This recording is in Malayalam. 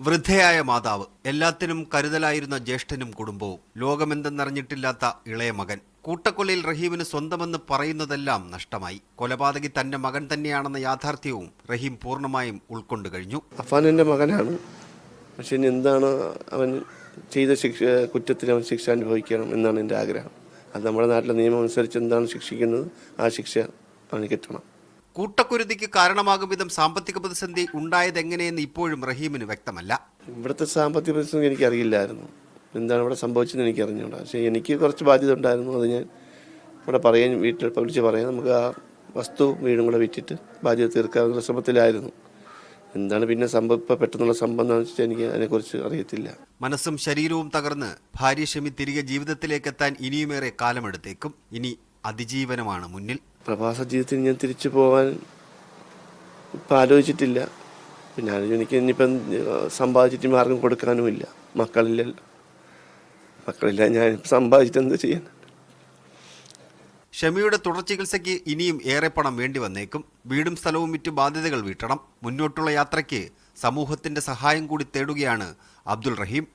വൃദ്ധയായ മാതാവ് എല്ലാത്തിനും കരുതലായിരുന്ന ജ്യേഷ്ഠനും കുടുംബവും. ലോകമെന്തെന്നറിഞ്ഞിട്ടില്ലാത്ത ഇളയ മകൻ. കൂട്ടക്കൊലയിൽ റഹീമിന് സ്വന്തമെന്ന് പറയുന്നതെല്ലാം നഷ്ടമായി. കൊലപാതകി തന്റെ മകൻ തന്നെയാണെന്ന യാഥാർത്ഥ്യവും റഹീം പൂർണമായും ഉൾക്കൊണ്ടു കഴിഞ്ഞു. അഫാൻ മകനാണ്. പക്ഷെ ഇനി എന്താണ് അവൻ ചെയ്ത ശിക്ഷ കുറ്റത്തിന് അവൻ ശിക്ഷ അനുഭവിക്കണം എന്നാണ് എന്റെ ആഗ്രഹം. അത് നമ്മുടെ നാട്ടിലെ നിയമം അനുസരിച്ച് എന്താണ് ശിക്ഷിക്കുന്നത് ആ ശിക്ഷ അവന് കിട്ടണം. കൂട്ടക്കുരുതിക്ക് കാരണമാകും വിധം സാമ്പത്തിക പ്രതിസന്ധി ഉണ്ടായതെങ്ങനെയെന്ന് ഇപ്പോഴും റഹീമിന് വ്യക്തമല്ല. ഇവിടുത്തെ സാമ്പത്തിക പ്രതിസന്ധി എനിക്കറിയില്ലായിരുന്നു. എന്താണ് ഇവിടെ സംഭവിച്ചതെന്ന് എനിക്ക് അറിഞ്ഞൂടാ പക്ഷേ എനിക്ക് കുറച്ച് ബാധ്യത ഉണ്ടായിരുന്നു. അത് ഞാൻ ഇവിടെ പറയാൻ വീട്ടിൽ വിളിച്ച് പറയാം നമുക്ക് ആ വസ്തു വീടും കൂടെ വിറ്റിട്ട് ബാധ്യത തീർക്കാനുള്ള ശ്രമത്തിലായിരുന്നു. എന്താണ് പിന്നെ സംഭവം? ഇപ്പം പെട്ടെന്നുള്ള സംഭവം എന്താണെന്ന് വെച്ചാൽ എനിക്ക് അതിനെക്കുറിച്ച് അറിയത്തില്ല. മനസ്സും ശരീരവും തകർന്ന് ഭാര്യ ഷമി തിരികെ ജീവിതത്തിലേക്ക് എത്താൻ ഇനിയുമേറെ കാലമെടുത്തേക്കും. ഇനി അതിജീവനമാണ് മുന്നിൽ. പ്രവാസ ജീവിതത്തിൽ ഞാൻ തിരിച്ചു പോകാൻ ഇപ്പം ആലോചിച്ചിട്ടില്ല. പിന്നെ എനിക്ക് ഇനിയിപ്പം സമ്പാദിച്ചിട്ട് മാർഗം കൊടുക്കാനുമില്ല. ഇല്ല മക്കളില്ല ഞാൻ സമ്പാദിച്ചിട്ട് എന്ത് ചെയ്യാൻ? ഷമിയുടെ തുടർ ചികിത്സയ്ക്ക് ഇനിയും ഏറെ പണം വേണ്ടി വന്നേക്കും. വീടും സ്ഥലവും വിറ്റ് ബാധ്യതകൾ വീട്ടണം. മുന്നോട്ടുള്ള യാത്രയ്ക്ക് സമൂഹത്തിന്റെ സഹായം കൂടി തേടുകയാണ് അബ്ദുൾ റഹീം.